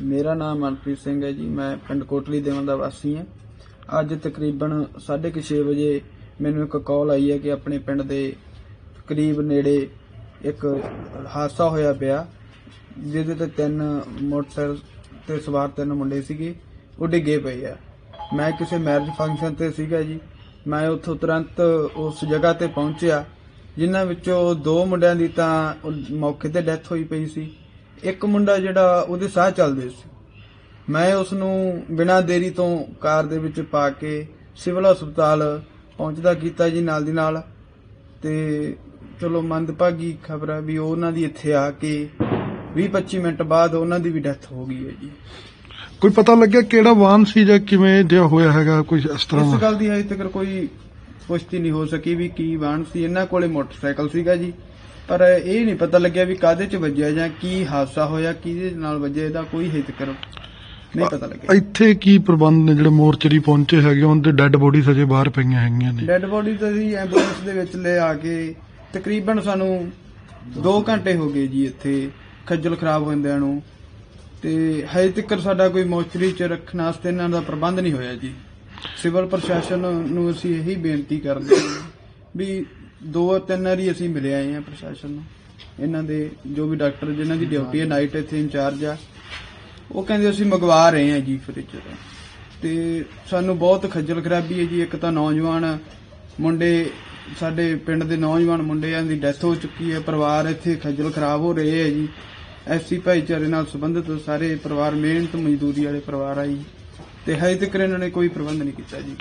ਮੇਰਾ ਨਾਮ ਮਨਪ੍ਰੀਤ ਸਿੰਘ ਹੈ ਜੀ, ਮੈਂ ਪਿੰਡ ਕੋਟਲੀ ਦੇਵਨ ਦਾ ਵਾਸੀ ਹਾਂ। ਅੱਜ ਤਕਰੀਬਨ 6:30 ਵਜੇ ਮੈਨੂੰ ਇੱਕ ਕਾਲ ਆਈ ਹੈ ਕਿ ਆਪਣੇ ਪਿੰਡ ਦੇ ਕਰੀਬ ਨੇੜੇ ਇੱਕ ਹਾਦਸਾ ਹੋਇਆ ਪਿਆ, ਜਿਹਦੇ ਤੇ ਤਿੰਨ ਮੋਟਰਸਾਈਕਲ ਤੇ ਸਵਾਰ ਤਿੰਨ ਮੁੰਡੇ ਸੀਗੇ, ਉਹ ਡਿੱਗੇ ਪਏ ਆ। ਮੈਂ ਕਿਸੇ ਮੈਰਿਜ ਫੰਕਸ਼ਨ ਤੇ ਸੀਗਾ ਜੀ। ਮੈਂ ਉੱਥੋਂ ਤੁਰੰਤ ਉਸ ਜਗ੍ਹਾ ਤੇ ਪਹੁੰਚਿਆ, ਜਿਨ੍ਹਾਂ ਵਿੱਚੋਂ ਦੋ ਮੁੰਡਿਆਂ ਦੀ ਤਾਂ ਮੌਕੇ ਤੇ ਡੈਥ ਹੋਈ ਪਈ ਸੀ। ਇੱਕ ਮੁੰਡਾ ਜਿਹੜਾ ਉਹਦੇ ਸਾਹ ਚੱਲਦੇ ਸੀ। ਮੈਂ ਉਸ ਨੂੰ ਬਿਨਾਂ ਦੇਰੀ ਤੋਂ ਕਾਰ ਦੇ ਵਿੱਚ ਪਾ ਕੇ ਸਿਵਲ ਹਸਪਤਾਲ ਪਹੁੰਚਦਾ ਕੀਤਾ ਜੀ ਨਾਲ ਦੀ ਨਾਲ। ਤੇ ਚਲੋ ਮੰਦਭਾਗੀ ਖਬਰ ਹੈ ਵੀ ਉਹਨਾਂ ਦੀ ਇੱਥੇ ਆ ਕੇ 20-25 ਮਿੰਟ ਬਾਅਦ ਉਹਨਾਂ ਦੀ ਵੀ ਡੈਥ ਹੋ ਗਈ ਹੈ ਜੀ। ਕੋਈ ਪਤਾ ਲੱਗਿਆ ਕਿਹੜਾ ਵਾਹਨ ਸੀ ਜਾਂ ਕਿਵੇਂ ਜਿਹਾ ਹੋਇਆ ਹੈਗਾ ਕੁਝ ਇਸ ਤਰ੍ਹਾਂ ਇਸ ਗੱਲ ਦੀ ਹਜੇ ਤੱਕ ਕੋਈ ਪੁਸ਼ਟੀ ਨਹੀਂ ਹੋ ਸਕੀ ਵੀ ਕੀ ਵਾਹਨ ਸੀ। ਇਹਨਾਂ ਕੋਲੇ ਮੋਟਰਸਾਈਕਲ ਸੀਗਾ ਜੀ। ਪਰ ਇਹ ਨਹੀਂ ਪਤਾ ਲੱਗਿਆ ਵੀ ਕਾਦੇ ਚ ਵੱਜਿਆ ਜਾਂ ਕੀ ਹਾਦਸਾ ਹੋਇਆ ਕਿਹਦੇ ਨਾਲ ਵੱਜਿਆ ਇਹਦਾ ਕੋਈ ਹਜੇ ਤੱਕ ਨਹੀਂ ਪਤਾ ਲੱਗਿਆ। ਇੱਥੇ ਕੀ ਪ੍ਰਬੰਧ ਨੇ ਜਿਹੜੇ ਮੋਰਚਰੀ ਪਹੁੰਚੇ ਹੈਗੇ ਉਹਨਾਂ ਦੇ ਡੈੱਡ ਬੋਡੀਜ਼ ਅਜੇ ਬਾਹਰ ਪਈਆਂ ਹੈਗੀਆਂ ਨੇ। ਡੈੱਡ ਬੋਡੀ ਤਾਂ ਜੀ ਐਂਬੂਲੈਂਸ ਦੇ ਵਿੱਚ ਲੈ ਆ ਕੇ ਤਕਰੀਬਨ ਸਾਨੂੰ 2 ਘੰਟੇ ਹੋ ਗਏ ਜੀ ਇੱਥੇ ਖੱਜਲ ਖਰਾਬ ਹੁੰਦਿਆਂ ਨੂੰ। ਤੇ ਹਜੇ ਤੱਕ ਸਾਡਾ ਕੋਈ ਮੋਚਰੀ ਚ ਰੱਖਣ ਵਾਸਤੇ ਇਹਨਾਂ ਦਾ ਪ੍ਰਬੰਧ ਨਹੀਂ ਹੋਇਆ ਜੀ। ਸਿਵਲ ਪ੍ਰਸ਼ਾਸਨ ਨੂੰ ਅਸੀਂ ਇਹੀ ਬੇਨਤੀ ਕਰਦੇ ਹਾਂ। ਵੀ ਦੋ ਤਿੰਨ ਵਾਰੀ ਅਸੀਂ ਮਿਲੇ ਆਏ ਹਾਂ ਪ੍ਰਸ਼ਾਸਨ ਨੂੰ। ਇਹਨਾਂ ਦੇ ਜੋ ਵੀ ਡਾਕਟਰ ਜਿਨ੍ਹਾਂ ਦੀ ਡਿਊਟੀ ਹੈ, ਨਾਈਟ ਇੱਥੇ ਇੰਚਾਰਜ ਆ, ਉਹ ਕਹਿੰਦੇ ਅਸੀਂ ਮੰਗਵਾ ਰਹੇ ਹਾਂ ਜੀ ਫ੍ਰਿਜ ਤੋਂ। ਤੇ ਸਾਨੂੰ ਬਹੁਤ ਖੱਜਲ ਖਰਾਬੀ ਹੈ ਜੀ, ਇੱਕ ਤਾਂ ਨੌਜਵਾਨ ਮੁੰਡੇ, ਸਾਡੇ ਪਿੰਡ ਦੇ ਨੌਜਵਾਨ ਮੁੰਡਿਆਂ ਦੀ ਡੈਥ ਹੋ ਚੁੱਕੀ ਹੈ, ਪਰਿਵਾਰ ਇੱਥੇ ਖੱਜਲ ਖਰਾਬ ਹੋ ਰਹੇ ਹੈ ਜੀ। ਐਸੀ ਭਾਈਚਾਰੇ ਨਾਲ ਸੰਬੰਧਿਤ ਸਾਰੇ ਪਰਿਵਾਰ, ਮਿਹਨਤ ਮਜ਼ਦੂਰੀ ਵਾਲੇ ਪਰਿਵਾਰ ਆ ਜੀ। ਤੇ ਹਜੇ ਤੱਕ ਇਹਨਾਂ ਨੇ ਕੋਈ ਪ੍ਰਬੰਧ ਨਹੀਂ ਕੀਤਾ ਜੀ।